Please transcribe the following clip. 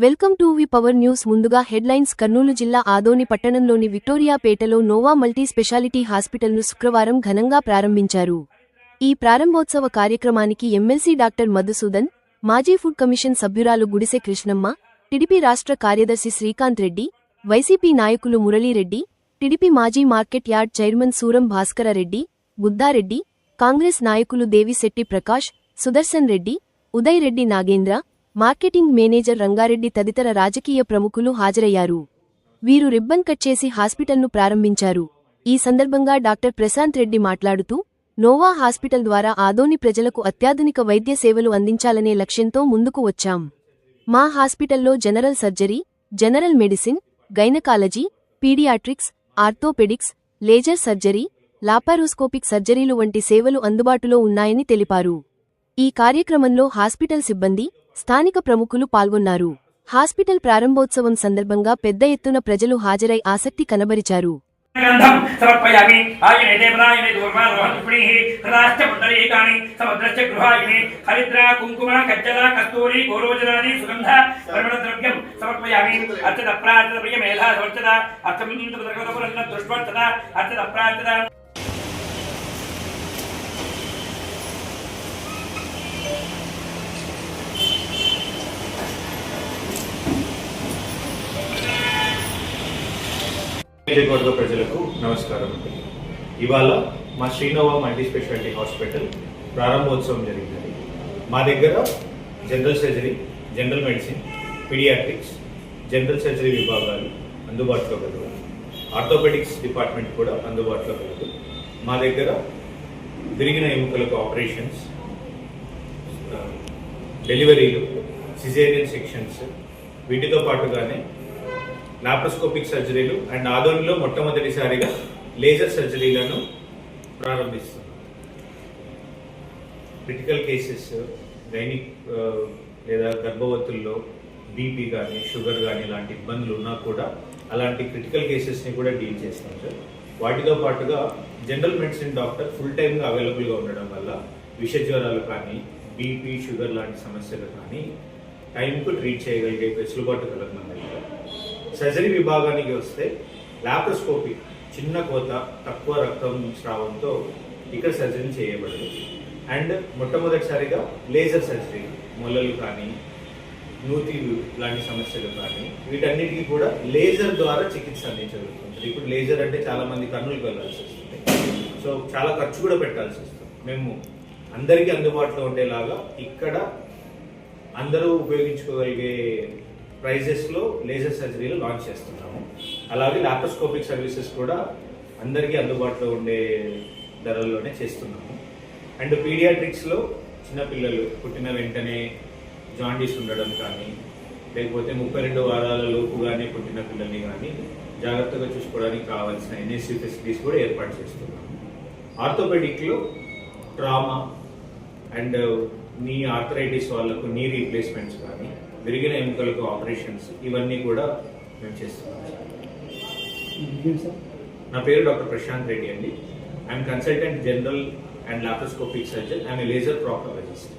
Welcome to V power news ముందుగా headlines Kurnool జిల్లా ఆదోని పట్టణంలోని విక్టోరియాపేటలో నోవా మల్టీ స్పెషాలిటీ హాస్పిటల్ను శుక్రవారం ఘనంగా ప్రారంభించారు. ఈ ప్రారంభోత్సవ కార్యక్రమానికి ఎమ్మెల్సీ డాక్టర్ మధుసూదన్ మాజీ ఫుడ్ కమిషన్ సభ్యురాలు గుడిసె కృష్ణమ్మ టిడిపి రాష్ట్ర కార్యదర్శి శ్రీకాంత్ రెడ్డి వైసీపీ నాయకులు మురళీరెడ్డి టిడిపి మాజీ market yard chairman Suram Bhaskara Reddy Budda Reddy Congress నాయకులు దేవిశెట్టి ప్రకాష్ సుదర్శన్ రెడ్డి ఉదయ్ రెడ్డి నాగేంద్ర మార్కెటింగ్ మేనేజర్ రంగారెడ్డి తదితర రాజకీయ ప్రముఖులు హాజరయ్యారు. వీరు రిబ్బన్ కట్ చేసి హాస్పిటల్ను ప్రారంభించారు. ఈ సందర్భంగా డాక్టర్ ప్రశాంత్ రెడ్డి మాట్లాడుతూ నోవా హాస్పిటల్ ద్వారా ఆదోని ప్రజలకు అత్యాధునిక వైద్య సేవలు అందించాలనే లక్ష్యంతో ముందుకు వచ్చాం. మా హాస్పిటల్లో general surgery general medicine gynaecology paediatrics orthopaedics laser surgery laparoscopic సర్జరీలు వంటి సేవలు అందుబాటులో ఉన్నాయని తెలిపారు. ఈ కార్యక్రమంలో హాస్పిటల్ సిబ్బంది స్థానిక ప్రముఖులు పాల్గొన్నారు. హాస్పిటల్ ప్రారంభోత్సవం సందర్భంగా పెద్ద ఎత్తున ప్రజలు హాజరై ఆసక్తి కనబరిచారు. గంధం సమర్పయామి. ఆయనే దేవనాయనే హరిద్ర కుంకుమ కజ్జల కస్తూరి సుగంధ ద్రవ్యం సమర్పయామి. అర్చత సమర్చత అర్థం అర్చత నియోజకవర్గ ప్రజలకు నమస్కారం. ఇవాళ మా శ్రీనోవా మల్టీ స్పెషాలిటీ హాస్పిటల్ ప్రారంభోత్సవం జరిగింది. మా దగ్గర general surgery general medicine paediatrics general surgery విభాగాలు అందుబాటులో కలవు. ఆర్థోపెడిక్స్ డిపార్ట్మెంట్ కూడా అందుబాటులో కలదు. మా దగ్గర విరిగిన ఎముకలకు ఆపరేషన్స్ డెలివరీలు సిజేరియన్ సెక్షన్స్ వీటితో పాటుగానే లాప్రోస్కోపిక్ సర్జరీలు అండ్ ఆదోనిలో మొట్టమొదటిసారిగా లేజర్ సర్జరీలను ప్రారంభిస్తున్నాం. క్రిటికల్ కేసెస్ గైనిక్ లేదా గర్భవతుల్లో బీపీ కానీ షుగర్ కానీ ఇలాంటి ఇబ్బందులు ఉన్నా కూడా అలాంటి క్రిటికల్ కేసెస్ని కూడా డీల్ చేస్తాం సార్ వాటితో పాటుగా జనరల్ మెడిసిన్ డాక్టర్ ఫుల్ టైమ్గా అవైలబుల్గా ఉండడం వల్ల విష జ్వరాలు కానీ బీపీ షుగర్ లాంటి సమస్యలు కానీ టైంకు ట్రీట్ చేయగలిగే వెసులుబాటు కలగడం సర్జరీ విభాగానికి వస్తే లాప్రోస్కోపీ చిన్న కోత తక్కువ రక్తం స్రావంతో ఇక్కడ సర్జరీ చేయబడదు. అండ్ మొట్టమొదటిసారిగా లేజర్ సర్జరీ మొలలు కానీ నూతి లాంటి సమస్యలు కానీ వీటన్నిటికీ కూడా లేజర్ ద్వారా చికిత్స అందించగలుగుతుంది ఇప్పుడు లేజర్ అంటే చాలా మంది కన్నులకు వెళ్ళాల్సి వస్తుంది. సో చాలా ఖర్చు కూడా పెట్టాల్సి వస్తుంది. మేము అందరికీ అందుబాటులో ఉండేలాగా ఇక్కడ అందరూ ఉపయోగించుకోగలిగే ప్రైజెస్లో లేజర్ సర్జరీలు లాంచ్ చేస్తున్నాము. అలాగే లాప్రోస్కోపిక్ సర్వీసెస్ కూడా అందరికీ అందుబాటులో ఉండే ధరల్లోనే చేస్తున్నాము. అండ్ పీడియాట్రిక్స్లో చిన్నపిల్లలు పుట్టిన వెంటనే జాండీస్ ఉండడం కానీ లేకపోతే ముప్పై రెండు వారాల లోపుగానే పుట్టిన పిల్లల్ని కానీ జాగ్రత్తగా చూసుకోవడానికి కావాల్సిన ఎన్ఎస్సీ ఫెసిలిటీస్ కూడా ఏర్పాటు చేస్తున్నాము. ఆర్థోపెడిక్లో ట్రామా అండ్ నీ ఆర్థరైటిస్ వాళ్ళకు నీ రీప్లేస్మెంట్స్ కానీ విరిగిన ఎముకలకు ఆపరేషన్స్ ఇవన్నీ కూడా మేము చేస్తున్నాం. నా పేరు డాక్టర్ ప్రశాంత్ రెడ్డి అండి. I'm consultant general and laparoscopic surgeon. I'm laser proctologist